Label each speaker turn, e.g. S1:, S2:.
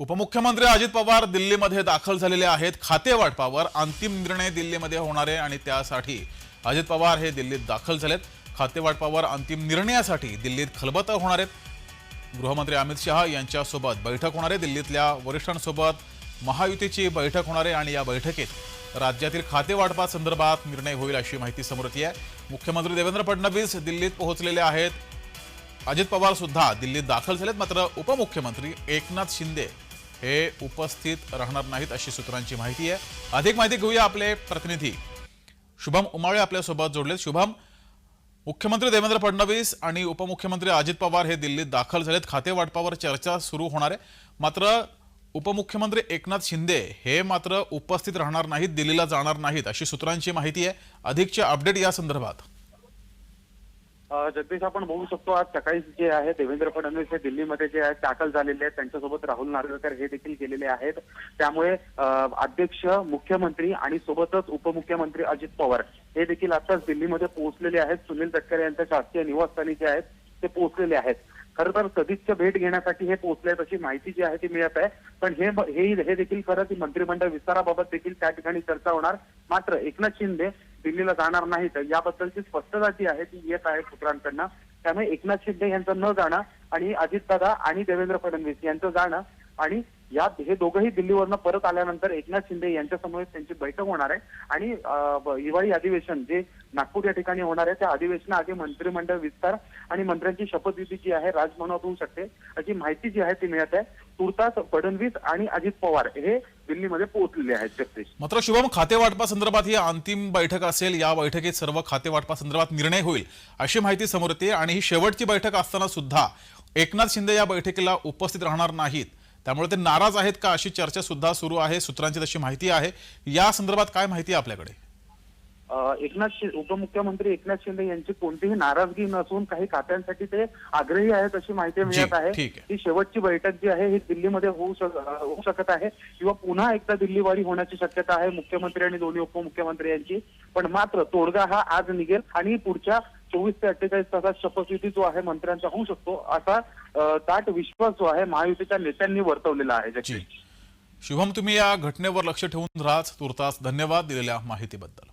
S1: उपमुख्यमंत्री अजित पवार दिल्लीमध्ये दाखल झालेले आहेत. खातेवाटपावर अंतिम निर्णय दिल्लीमध्ये होणार आहे आणि त्यासाठी अजित पवार हे दिल्लीत दाखल झालेत. खातेवाटपावर अंतिम निर्णयासाठी दिल्लीत खलबत होणार आहेत. गृहमंत्री अमित शहा यांच्यासोबत बैठक होणार आहे. दिल्लीतल्या वरिष्ठांसोबत महायुतीची बैठक होणार आहे आणि या बैठकीत राज्यातील खातेवाटपासंदर्भात निर्णय होईल अशी माहिती समोर येते आहे. मुख्यमंत्री देवेंद्र फडणवीस दिल्लीत पोहोचलेले आहेत. अजित पवार सुद्धा दिल्लीत दाखल झालेत. मात्र उपमुख्यमंत्री एकनाथ शिंदे हे उपस्थित राहणार नाहीत अशी सूत्रांची माहिती आहे. अधिक माहिती घेऊया आपले प्रतिनिधी. शुभम उमाळे आपल्यासोबत जोडलेत. शुभम मुख्यमंत्री देवेंद्र फडणवीस आणि उपमुख्यमंत्री अजित पवार हे दिल्लीत दाखल झालेत. खाते वाटपावर चर्चा सुरू होणार आहे. मात्र उपमुख्यमंत्री एकनाथ शिंदे हे मात्र उपस्थित राहणार नाहीत दिल्लीला जाणार नाहीत अशी सूत्रांची माहिती आहे. अधिकचे अपडेट या संदर्भात.
S2: जगदीश आपण बघू शकतो आज सकाळी जे आहे देवेंद्र फडणवीस हे दिल्लीमध्ये जे आहेत दाखल झालेले आहेत. त्यांच्यासोबत राहुल नार्वेकर हे देखील गेलेले आहेत. त्यामुळे अध्यक्ष मुख्यमंत्री आणि सोबतच उपमुख्यमंत्री अजित पवार हे देखील आताच दिल्लीमध्ये पोहोचलेले आहेत. सुनील तटकरे यांच्या शासकीय निवासस्थानी जे आहेत ते पोहोचलेले आहेत. खरं तर सदिच्छा भेट घेण्यासाठी हे पोहोचले आहेत अशी माहिती जी आहे ती मिळत आहे. पण हे हे हे देखील खरं की मंत्रिमंडळ विस्ताराबाबत देखील त्या ठिकाणी चर्चा होणार. मात्र एकनाथ शिंदे दिल्लीला जाणार नाहीत याबद्दलची स्पष्टता जी आहे ती येत आहे सूत्रांकडनं त्यामुळे एकनाथ शिंदे यांचं न जाणं आणि अजितदादा आणि देवेंद्र फडणवीस यांचं जाणं आणि या हे दोघंही दिल्लीवरनं परत आल्यानंतर एकनाथ शिंदे यांच्यासमोर त्यांची बैठक होणार आहे. आणि हिवाळी अधिवेशन जे नागपूर या ठिकाणी होणार आहे त्या अधिवेशनाआधी मंत्रिमंडळ विस्तार आणि मंत्र्यांची शपथविधी जी आहे राजभवनात होऊ शकते. अशी माहिती जी आहे ती मिळत आहे. तुर्तास फडणवीस आणि अजित पवार हे दिल्लीमध्ये पोहोचलेले आहेत जगदीश.
S1: मात्र शुभम खाते संदर्भात ही अंतिम बैठक असेल. या बैठकीत सर्व खाते संदर्भात निर्णय होईल अशी माहिती समोर येते. आणि ही शेवटची बैठक असताना सुद्धा एकनाथ शिंदे या बैठकीला उपस्थित राहणार नाहीत. त्यामुळे ते नाराज आहेत का अशी चर्चा सुद्धा सुरू आहे सूत्रांची तशी माहिती आहे. या संदर्भात काय माहिती आहे आपल्याकडे?
S2: एकनाथ शि- उपमुख्यमंत्री एकनाथ शिंदे यांची कोणतीही नाराजगी नसून काही खात्यांसाठी ते आग्रही आहेत अशी माहिती मिळत आहे. ही शेवटची बैठक जी आहे ही दिल्लीमध्ये होऊ होऊ शकत आहे किंवा पुन्हा एकदा दिल्लीवारी होण्याची शक्यता आहे मुख्यमंत्री आणि दोन्ही उपमुख्यमंत्री यांची. पण मात्र तोडगा हा आज निघेल आणि पुढच्या चोवीस ते अठ्ठेचाळीस तासात शपथविधी जो आहे मंत्र्यांचा होऊ शकतो असा अं, दाट विश्वास जो आहे महायुतीच्या नेत्यांनी वर्तवलेला आहे जगदीश.
S1: शुभम तुम्ही या घटनेवर लक्ष ठेवून राहा तुर्तास धन्यवाद दिलेल्या माहितीबद्दल.